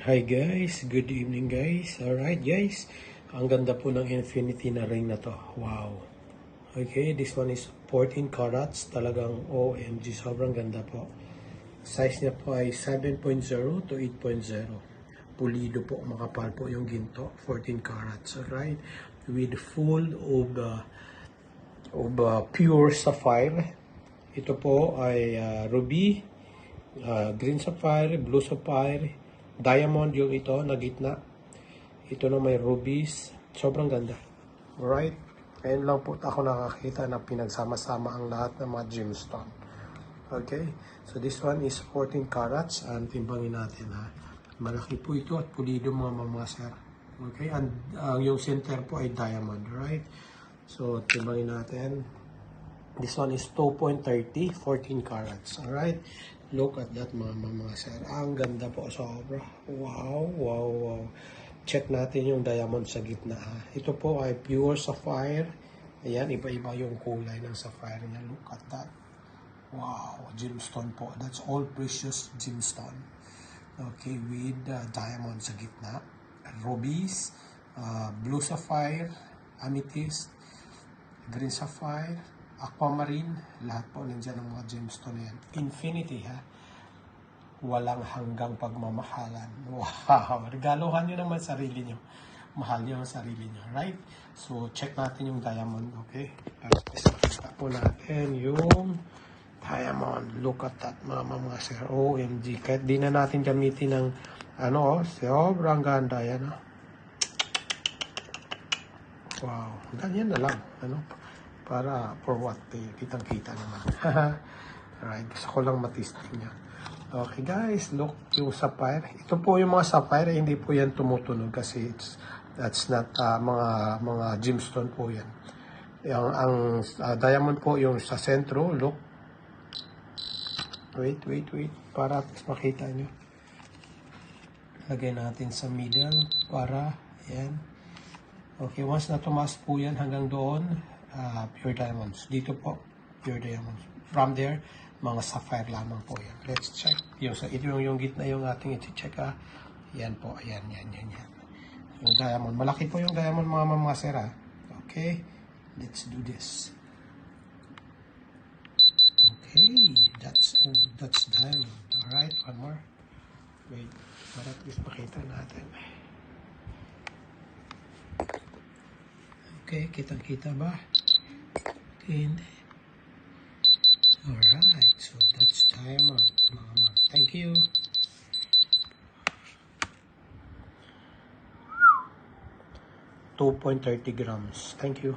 Hi guys, good evening guys. Alright guys, ang ganda po ng infinity na ring na to. Wow. Okay, this one is 14 carats. Talagang OMG, sobrang ganda po. Size niya po ay 7.0 to 8.0. Pulido po, makapal po yung ginto. 14 carats, alright? With full of, uh, of uh, pure sapphire. Ito po ay uh, ruby, uh, green sapphire, blue sapphire, diamond yung ito na gitna. Ito na may rubies. Sobrang ganda. Alright? Ngayon lang po ako nakakita na pinagsama-sama ang lahat ng mga gemstone. Okay? So this one is 14 carats. And timbangin natin ha. Malaki po ito at pulido mga mamaser. Okay? And ang yung center po ay diamond. Right? So timbangin natin. This one is 2.30, 14 carats. Alright? Look at that mga mga sir. Ang ganda po sobra. Wow, wow, wow. Check natin yung diamond sa gitna. Ha? Ito po ay pure sapphire. Ayan, iba-iba yung kulay ng sapphire niya. Look at that. Wow, gemstone po. That's all precious gemstone. Okay, with uh, diamond sa gitna. Rubies, uh, blue sapphire, amethyst, green sapphire, aquamarine, lahat po nandiyan ang mga gemstone na yan. Infinity ha. Walang hanggang pagmamahalan. Wow! Regaluhan nyo naman sarili nyo. Mahal nyo ang sarili nyo. Right? So, check natin yung diamond. Okay? Tapos, makita po natin yung diamond. Look at that, mga mga sir. OMG. Kahit di na natin gamitin ng ano, oh, sobrang ganda yan. Oh. Wow. Ganyan na lang. Ano? Para for what? Eh, kitang-kita naman. Alright. Gusto ko lang matisting niya. Okay guys, look yung sapphire. Ito po yung mga sapphire, hindi po yan tumutunog kasi it's, that's not uh, mga mga gemstone po yan. Yung, ang uh, diamond po yung sa sentro, look. Wait, wait, wait. Para makita nyo. Lagay natin sa middle para, yan. Okay, once na tumas po yan hanggang doon, uh, pure diamonds. Dito po, pure diamonds. From there, mga sapphire lamang po yan. Let's check. Yung, sa, ito yung, yung gitna yung ating iti-check ha. Yan po, ayan, yan, yan, yan. Yung diamond. Malaki po yung diamond mga mamaser ha. Okay, let's do this. Okay, that's oh, that's diamond. Alright, one more. Wait, para at least makita natin. Okay, kitang-kita ba? Alright, so that's diamond, mga ma'am. Thank you. Two point thirty grams. Thank you.